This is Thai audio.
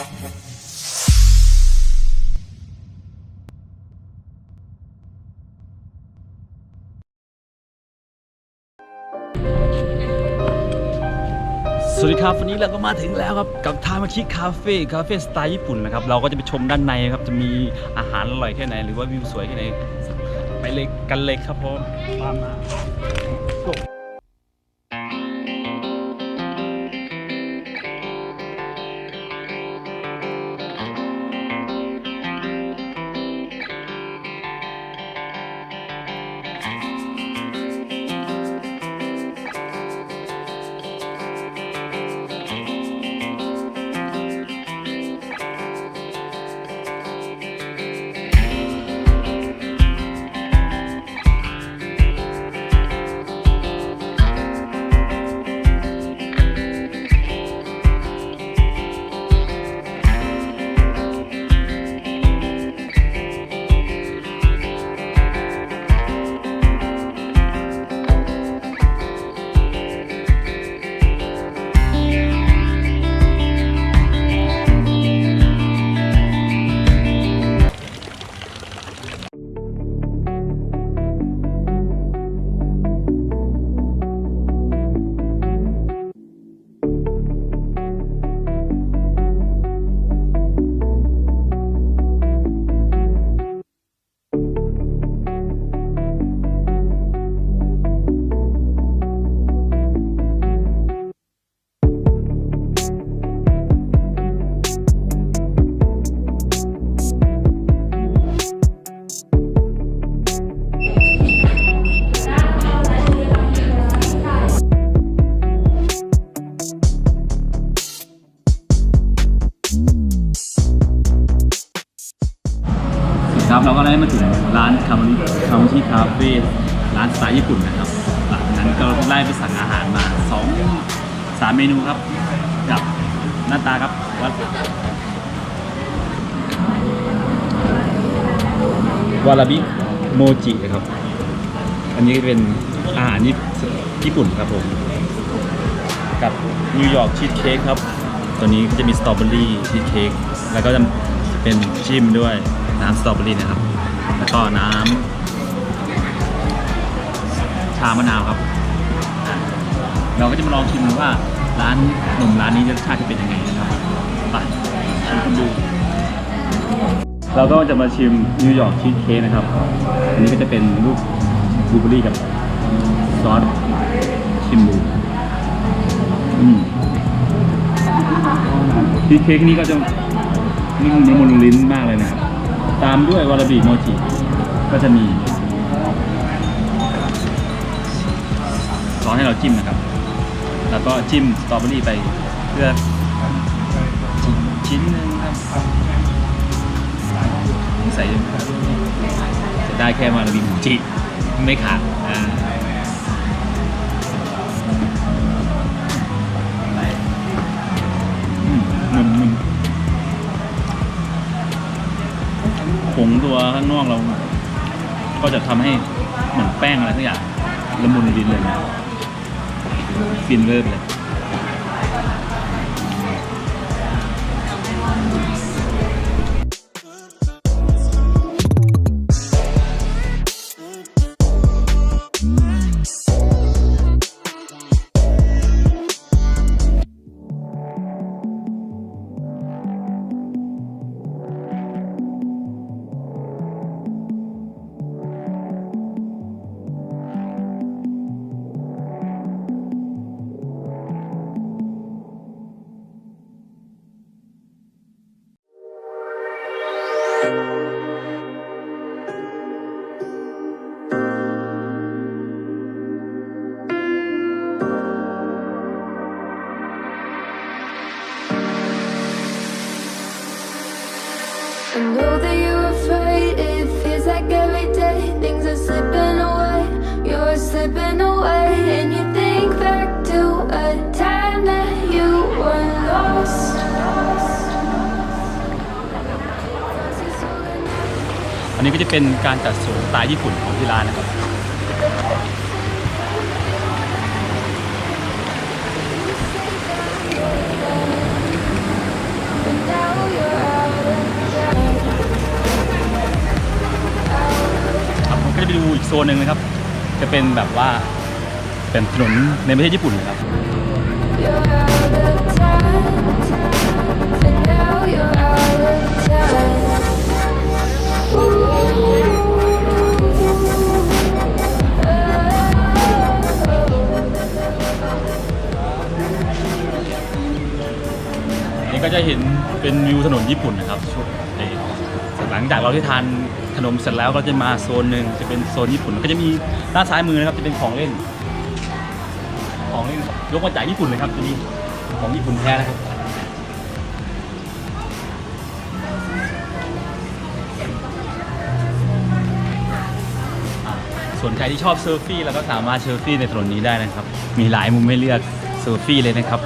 สวัสดีครับวันนี้เราก็มาถึงแล้วครับกับทามาชิคาเฟ่คาเฟ่สไตล์ญี่ปุ่นนะครับเราก็จะไปชมด้านในครับจะมีอาหารอร่อยแค่ไหน หรือว่าวิวสวยแค่ไหน ไปเลยกันเลยครับผมตามมา เราก็ได้มาถึงร้านคามิคามิชิคาเฟ่ร้านสไตล์ญี่ปุ่นนะครับหลังจากนั้นก็ไล่ไปสั่งอาหารมาสองสามเมนูครับกับหน้าตาครับวัดวาราบิโมจิครับ อันนี้เป็นอาหารญี่ปุ่นครับผมกับนิวยอร์กชีสเค้กครับ ตัวนี้ก็จะมีสตรอเบอรี่ชีสเค้กแล้วก็จะเป็นจิ้มด้วย น้ำสตรอเบอรี่นะครับ แล้วก็น้ำชามะนาวครับ เราก็จะมาลองชิมดูว่าร้านหนุ่มร้านนี้รสชาติจะเป็นยังไงนะครับไปชิมกันดูเราก็จะมาชิมนิวยอร์กชีสเค้กนะครับ อันนี้ก็จะเป็นลูกบลูเบอรี่กับซอสชิมดูชีสเค้กนี่ก็จะนุ่มละมุนลิ้นมากเลยนะครับ ตามด้วยวาราบิโมจิก็จะมีซอสให้เราจิ้มนะครับ แล้วก็จิ้มสตรอเบอรี่ไปเพื่อชิ้นหนึ่งครับใส่จะได้แค่วาราบิโมจิไม่ขาดอ่า งตัวข้างนอกเรา ก็จะทำให้เหมือนแป้งอะไรสักอย่างละมุนลิ้นเลยนะฟินเลิศเลย อันนี้ก็จะเป็นการจัดสวนสไตล์ญี่ปุ่นของที่ร้านนะครับ จะไปดูอีกโซนหนึ่งนะครับ จะเป็นแบบว่าเป็นถนนในประเทศญี่ปุ่นนะครับ นี่ก็จะเห็นเป็นวิวถนนญี่ปุ่นนะครับช่วงใหลังจากเราที่ทานขนมเสร็จแล้วเราจะมาโซนหนึ่งจะเป็นโซนญี่ปุ่นก็จะมีด้านซ้ายมือนะครับจะเป็นของเล่น ของเล่นยกมาจากญี่ปุ่นเลยครับจะมีของญี่ปุ่นแท้นะครับส่วนใครที่ชอบเซิร์ฟฟี่เราก็สามารถเซิร์ฟฟี่ในถนนนี้ได้นะครับ มีหลายมุมให้เลือกเซิร์ฟี่เลยนะครับ